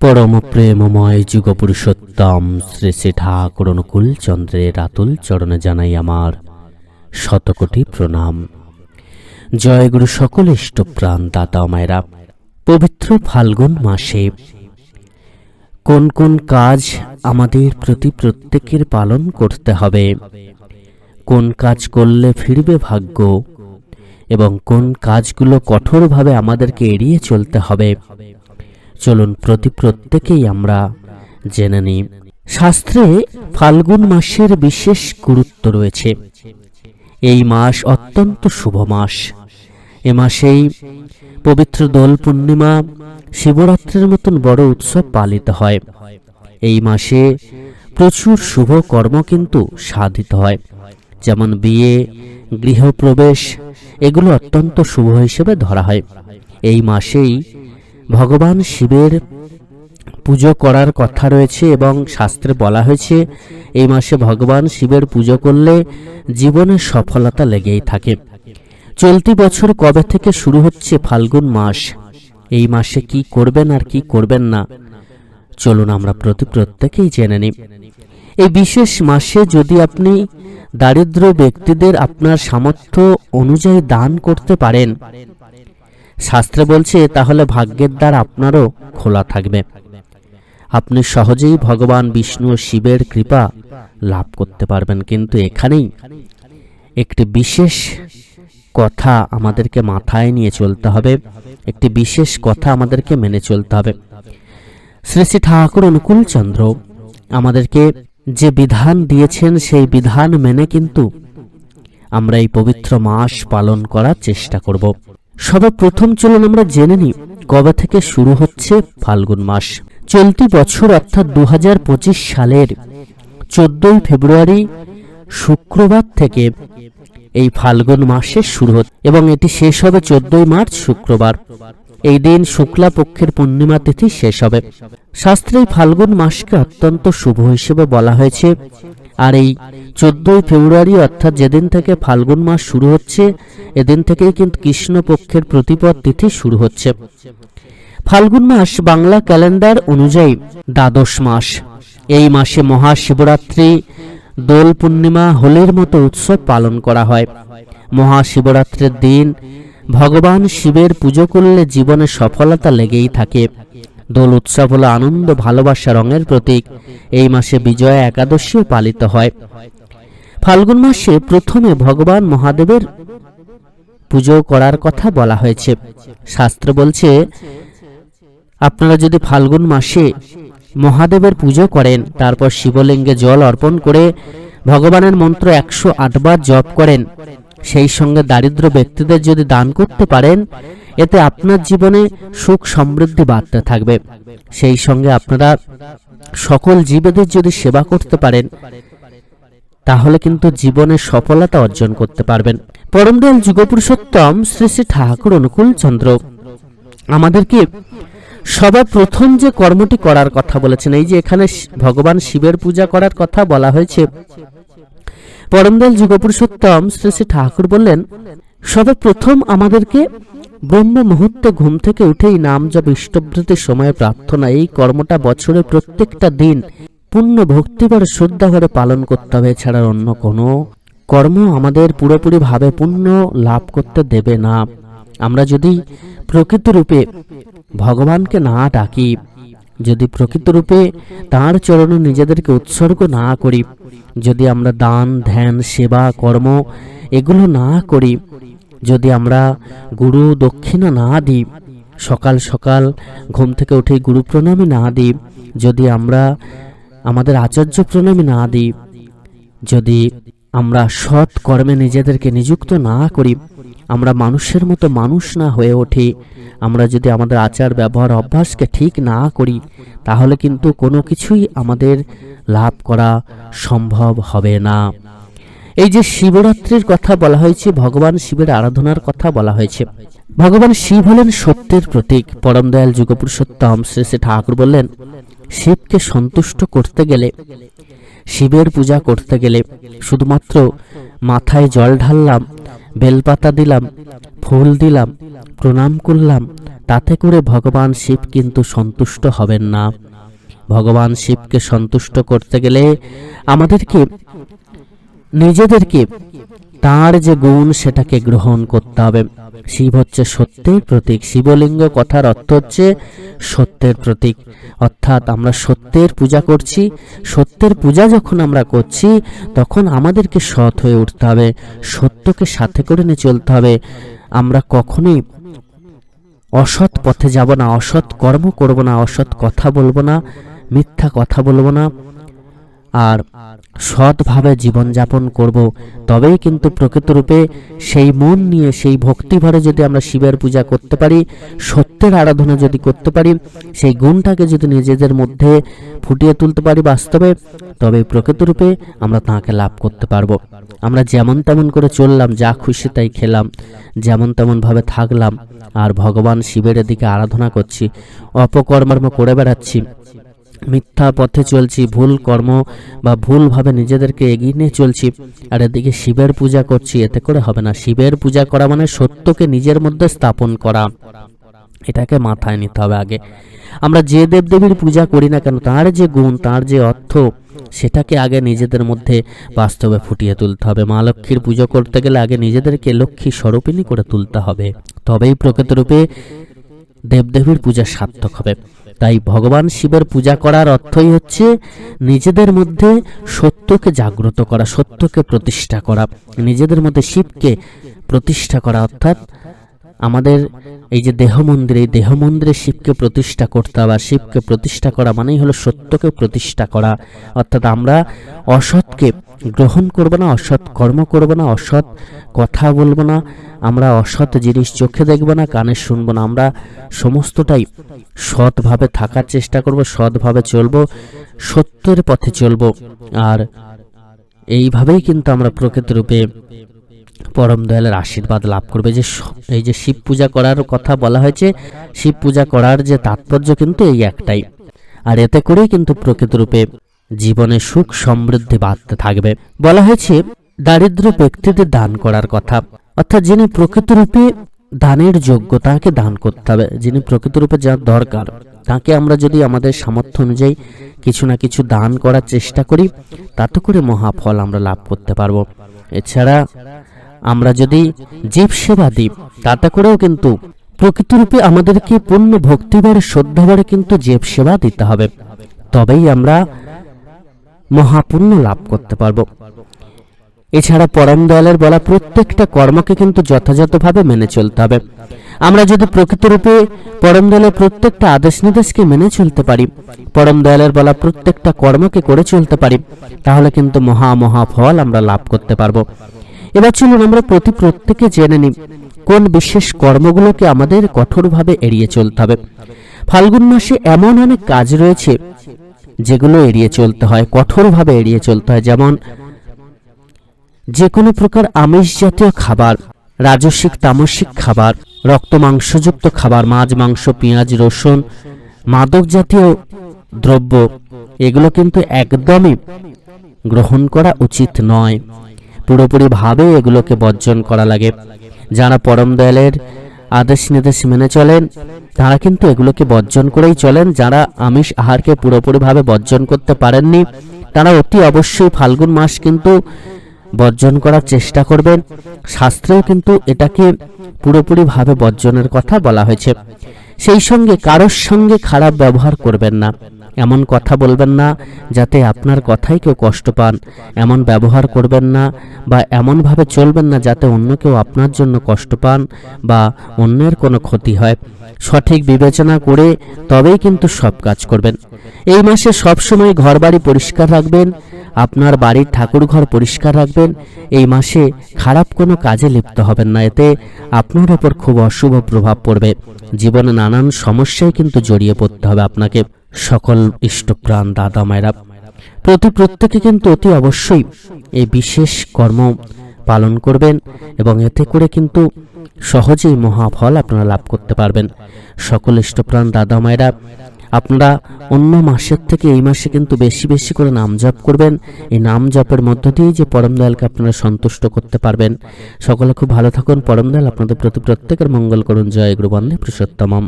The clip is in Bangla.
পরম প্রেমময় যুগপুরুষোত্তম শ্রী শ্রী ঠাকুর অনুকূল চন্দ্রের আতুল চরণে জানাই আমার শতকোটি প্রণাম। জয় গুরু সকল ইষ্টপ্রাণ দাতা মায়েরা, পবিত্র ফাল্গুন মাসে কোন কোন কাজ আমাদের প্রতি প্রত্যেকের পালন করতে হবে? কোন কাজ করলে ফিরবে ভাগ্য? এবং কোন কাজগুলো কঠোরভাবে আমাদেরকে এড়িয়ে চলতে হবে? চলুন প্রতি প্রত্যেকেই আমরা জেনে নিই। শাস্ত্রে ফাল্গুন মাসের বিশেষ গুরুত্ব রয়েছে। এই মাস অত্যন্ত শুভ মাস। এ মাসেই পবিত্র দোল পূর্ণিমা শিবরাত্রির মতন বড় উৎসব পালিত হয়। এই মাসে প্রচুর শুভ কর্ম কিন্তু সাধিত হয়। যেমন বিয়ে, গৃহপ্রবেশ, এগুলো অত্যন্ত শুভ হিসেবে ধরা হয়। এই মাসেই ভগবান শিবের পুজো করার কথা রয়েছে এবং শাস্ত্রে বলা হয়েছে, এই মাসে ভগবান শিবের পুজো করলে জীবনে সফলতা লেগেই থাকে। চলতি বছর কবে থেকে শুরু হচ্ছে ফাল্গুন মাস? এই মাসে কি করবেন আর কি করবেন না? চলুন আমরা প্রতি প্রত্যেকেই জেনে নিই। এই বিশেষ মাসে যদি আপনি দারিদ্র ব্যক্তিদের আপনার সামর্থ্য অনুযায়ী দান করতে পারেন শাস্ত্রে বলছে, তাহলে ভাগ্যের দ্বার আপনারও খোলা থাকবে। আপনি সহজেই ভগবান বিষ্ণু ও শিবের কৃপা লাভ করতে পারবেন। কিন্তু এখানেই একটি বিশেষ কথা আমাদেরকে মাথায় নিয়ে চলতে হবে। একটি বিশেষ কথা আমাদেরকে মেনে চলতে হবে। শ্রী শ্রী ঠাকুর অনুকূল চন্দ্র আমাদেরকে যে বিধান দিয়েছেন, সেই বিধান মেনে কিন্তু আমরা এই পবিত্র মাস পালন করার চেষ্টা করব। সবে প্রথম চলুন আমরা জেনে নিই, কবে থেকে শুরু হচ্ছে ফাল্গুন মাস। চলতি বছর অর্থাৎ দু হাজার পঁচিশ সালের চোদ্দই ফেব্রুয়ারি শুক্রবার থেকে এই ফাল্গুন মাসে শুরু হচ্ছে এবং এটি শেষ হবে চোদ্দই মার্চ শুক্রবার। এই দিন শুক্লা পক্ষের পূর্ণিমা তিথি শেষ হবে। শাস্ত্রে ফাল্গুন মাসকে অত্যন্ত শুভ হিসেবে বলা হয়েছে। আর এই চোদ্দই ফেব্রুয়ারি অর্থাৎ যেদিন থেকে ফাল্গুন মাস শুরু হচ্ছে, এদিন থেকেই কিন্তু কৃষ্ণপক্ষের প্রতিপদ তিথি শুরু হচ্ছে। ফাল্গুন মাস বাংলা ক্যালেন্ডার অনুযায়ী দ্বাদশ মাস। এই মাসে মহাশিবরাত্রি, দোল পূর্ণিমা, হোলির মতো উৎসব পালন করা হয়। মহাশিবরাত্রির দিন ভগবান শিবের পুজো করলে জীবনে সফলতা লেগেই থাকে। দোল উৎসব হলো আনন্দ, ভালোবাসা, রঙের প্রতীক। এই মাসে বিজয়া একাদশীও পালিত হয়। ফাল্গুন মাসে প্রথমে ভগবান মহাদেবের পুজো করার কথা বলা হয়েছে। শাস্ত্র বলছে, আপনারা যদি ফাল্গুন মাসে মহাদেবের পুজো করেন, তারপর শিবলিঙ্গে জল অর্পণ করে ভগবানের মন্ত্র একশো আটবার জপ করেন, সেই সঙ্গে দারিদ্র ব্যক্তিদের যদি দান করতে পারেন এতে আপনার জীবনে সুখ সমৃদ্ধি বাড়তে থাকবে। সেই সঙ্গে আপনারা সকল জীবেদের যদি সেবা করতে পারেন, তাহলে কিন্তু জীবনে সফলতা অর্জন করতে পারবেন। পরমদয়াল যুগপুরুষোত্তম শ্রী শ্রী ঠাকুর অনুকূল চন্দ্র আমাদেরকে সবার প্রথম যে কর্মটি করার কথা বলেছেন, এই যে এখানে ভগবান শিবের পূজা করার কথা বলা হয়েছে। পরমদয়াল যুগপুরুষোত্তম শ্রী শ্রী ঠাকুর বললেন সবে প্রথম আমাদেরকে ব্রহ্ম মুহূর্তে ঘুম থেকে উঠেই নাম জপ ইষ্টভৃতির সময় প্রার্থনা, এই কর্মটা বছরের প্রত্যেকটা দিন পূর্ণ ভক্তিবার শ্রদ্ধা করে পালন করতে হবে, এছাড়া অন্য কোনো কর্ম আমাদের পুরোপুরি ভাবে পুণ্য লাভ করতে দেবে না। আমরা যদি প্রকৃত রূপে ভগবানকে না ডাকি, যদি প্রকৃত রূপে তাঁর চরণে নিজেদেরকে উৎসর্গ না করি, যদি আমরা দান, ধ্যান, সেবা, কর্ম এগুলো না করি যদি আমরা গুরু দক্ষিণা না দিই, সকাল সকাল ঘুম থেকে উঠে গুরু প্রণামী না দিই, যদি আমরা আমাদের আচার্য প্রণামী না দিই, যদি আমরা সৎ কর্মে নিজেদেরকে নিযুক্ত না করি, আমরা মানুষের মতো মানুষ না হয়ে ওঠি আমরা যদি আমাদের আচার ব্যবহার অভ্যাসকে ঠিক না করি, তাহলে কিন্তু কোনো কিছুই আমাদের লাভ করা সম্ভব হবে না। এই যে শিবরাত্রির কথা বলা হয়েছে, ভগবান শিবের আরাধনার কথা বলা হয়েছে। ভগবান শিব হলেন সত্যের প্রতীক। পরম দয়াল যুগপুরুষোত্তম শ্রী শ্রী ঠাকুর বললেন, শিবকে সন্তুষ্ট করতে গেলে, শিবের পূজা করতে গেলে শুধুমাত্র মাথায় জল ঢাললাম, বেলপাতা দিলাম, ফুল দিলাম, প্রণাম করলাম, তাতে করে ভগবান শিব কিন্তু সন্তুষ্ট হবেন না। ভগবান শিবকে সন্তুষ্ট করতে গেলে আমাদেরকে নিজেদেরকে তার যে গুণ সেটাকে গ্রহণ করতে হবে। শিব হচ্ছে সত্যের প্রতীক। শিবলিঙ্গ কথার অর্থ হচ্ছে সত্যের প্রতীক। অর্থাৎ আমরা সত্যের পূজা করছি। সত্যের পূজা যখন আমরা করছি, তখন আমাদেরকে সৎ হয়ে উঠতে হবে। সত্যকে সাথে করে নিয়ে চলতে হবে। আমরা কখনোই অসৎ পথে যাব না, অসৎ কর্ম করব না, অসৎ কথা বলব না, মিথ্যা কথা বলব না। আর সৎভাবে জীবনযাপন করব, তবেই কিন্তু প্রকৃতরূপে সেই মন নিয়ে, সেই ভক্তিভরে যদি আমরা শিবের পূজা করতে পারি, সত্যের আরাধনা যদি করতে পারি, সেই গুণটাকে যদি নিজেদের মধ্যে ফুটিয়ে তুলতে পারি বাস্তবে, তবে প্রকৃতরূপে আমরা তাঁকে লাভ করতে পারব। আমরা যেমন তেমন করে চললাম, যা খুশি তাই খেলাম, যেমন তেমনভাবে থাকলাম, আর ভগবান শিবের দিকে আরাধনা করছি, অপকর্মর্ম করে বেড়াচ্ছি। মিথ্যা পথে চলছি, ভুল কর্ম বা ভুলভাবে নিজেদেরকে এগিয়ে নিয়ে চলছি, আর এদিকে শিবের পূজা করছি, এতে করে হবে না। শিবের পূজা করা মানে সত্যকে নিজের মধ্যে স্থাপন করা। এটাকে মাথায় নিতে হবে আগে। আমরা যে দেবদেবীর পূজা করি না কেন, তার যে গুণ, তার যে অর্থ, সেটাকে আগে নিজেদের মধ্যে বাস্তবে ফুটিয়ে তুলতে হবে। মা লক্ষ্মীর পুজো করতে গেলে আগে নিজেদেরকে লক্ষ্মী স্বরূপিণী করে তুলতে হবে। তবেই প্রকৃতরূপে দেবদেবীর পূজা সার্থক হবে। তাই ভগবান শিবের পূজা করার অর্থই হচ্ছে নিজেদের মধ্যে সত্যকে জাগ্রত করা, সত্যকে প্রতিষ্ঠা করা, নিজেদের মধ্যে শিবকে প্রতিষ্ঠা করা, অর্থাৎ আমাদের এই যে দেহ মন্দির দেহ মন্দিরে শিবকে প্রতিষ্ঠা করতে হবে। শিবকে প্রতিষ্ঠা করা মানেই হলো সত্যকে প্রতিষ্ঠা করা। অর্থাৎ আমরা অসৎকে গ্রহণ করব না, অসৎ কর্ম করব না, অসৎ কথা বলব না, আমরা অসৎ জিনিস চোখে দেখব না, কানে শুনব না। আমরা সমস্তটাই সৎভাবে থাকার চেষ্টা করব, সৎভাবে চলবো, সত্যের পথে চলবো। আর এইভাবেই কিন্তু আমরা প্রকৃতরূপে পরম দয়ালের আশীর্বাদ লাভ করবে। যে এই যে শিব পূজা করার কথা বলা হয়েছে, শিব পূজা করার যে তাৎপর্য কিন্তু এই একটাই। আর এতে করেই কিন্তু প্রকৃতরূপে জীবনে সুখ সমৃদ্ধি বাড়তে থাকবে। বলা হয়েছে, দারিদ্র ব্যক্তিদের দান করার কথা। অর্থাৎ যিনি প্রকৃতরূপে দানের যোগ্য, তাকে দান করতে হবে। যিনি প্রকৃতরূপে যার দরকার, তাকে আমরা যদি আমাদের সামর্থ্য অনুযায়ী কিছু না কিছু দান করার চেষ্টা করি, তাতে করে মহাফল আমরা লাভ করতে পারব। এছাড়া আমরা যদি জীব সেবা দিই, তাতে করেও কিন্তু প্রকৃতরূপে আমাদেরকে পূর্ণ ভক্তিবারে শ্রদ্ধাবারে কিন্তু জীব সেবা দিতে হবে। তবেই আমরা মহাপুণ্য লাভ করতে পারব। এছাড়া পরম দয়ালের বলা প্রত্যেকটা কর্মকে কিন্তু যথাযথভাবে মেনে চলতে হবে। আমরা যদি প্রকৃতরূপে পরম দয়ালের প্রত্যেকটা আদেশ নির্দেশকে মেনে চলতে পারি, পরম দয়ালের বলা প্রত্যেকটা কর্মকে করে চলতে পারি, তাহলে কিন্তু মহা মহা ফল আমরা লাভ করতে পারব। এবার চলুন আমরা প্রতি প্রত্যেকে জেনে নিই, কোন বিশেষ কর্মগুলোকে আমাদের কঠোরভাবে এড়িয়ে চলতে হবে। ফাল্গুন মাসে এমন অনেক কাজ রয়েছে যেগুলো এড়িয়ে চলতে হয়, কঠোরভাবে এড়িয়ে চলতে হয়, যেমন যে কোনো প্রকার আমিষ জাতীয় খাবার, রাজস্বিক তামসিক খাবার, রক্ত মাংসযুক্ত খাবার, মাছ, মাংস, পেঁয়াজ, রসুন, মাদক জাতীয় দ্রব্য, এগুলো কিন্তু একদমই গ্রহণ করা উচিত নয়। পুরোপুরিভাবে এগুলোকে বর্জন করা লাগে। যারা পরম দয়ালের আদেশ নির্দেশ মেনে চলেন, তারা কিন্তু এগুলোকে বর্জন করেই চলেন। যারা আমিষ আহারকে পুরোপুরিভাবে বর্জন করতে পারেননি, তারা অতি অবশ্যই ফাল্গুন মাস কিন্তু বর্জন করার চেষ্টা করবেন। শাস্ত্রেও কিন্তু এটাকে পুরোপুরিভাবে বর্জনের কথা বলা হয়েছে। সেই সঙ্গে কারোর সঙ্গে খারাপ ব্যবহার করবেন না। এমন কথা বলবেন না যাতে আপনার কথাই কেউ কষ্ট পান। এমন ব্যবহার করবেন না বা এমনভাবে চলবেন না যাতে অন্য কেউ আপনার জন্য কষ্ট পান বা অন্যের কোনো ক্ষতি হয়। সঠিক বিবেচনা করে তবেই কিন্তু সব কাজ করবেন। এই মাসে সবসময় ঘরবাড়ি পরিষ্কার রাখবেন, আপনার বাড়ির ঠাকুর ঘর পরিষ্কার রাখবেন। এই মাসে খারাপ কোনো কাজে লিপ্ত হবেন না, এতে আপনার ওপর খুব অশুভ প্রভাব পড়বে। জীবনে নানান সমস্যায় কিন্তু জড়িয়ে পড়তে হবে আপনাকে। সকল ইষ্টপ্রাণ দাদা মায়েরা, প্রতি প্রত্যেকে কিন্তু অতি অবশ্যই এই বিশেষ কর্ম পালন করবেন এবং এতে করে কিন্তু সহজেই মহাফল আপনারা লাভ করতে পারবেন। সকল ইষ্টপ্রাণ দাদা মায়েরা, আপনারা অন্য মাসের থেকে এই মাসে কিন্তু বেশি বেশি করে নাম জপ করবেন। এই নাম জপের মধ্য দিয়ে যে পরম দয়ালকে আপনারা সন্তুষ্ট করতে পারবেন। সকলে খুব ভালো থাকুন। পরম দয়াল আপনাদের প্রতি প্রত্যেকের মঙ্গল করুন। জয় গুরু বন্দে পুরুষোত্তমম।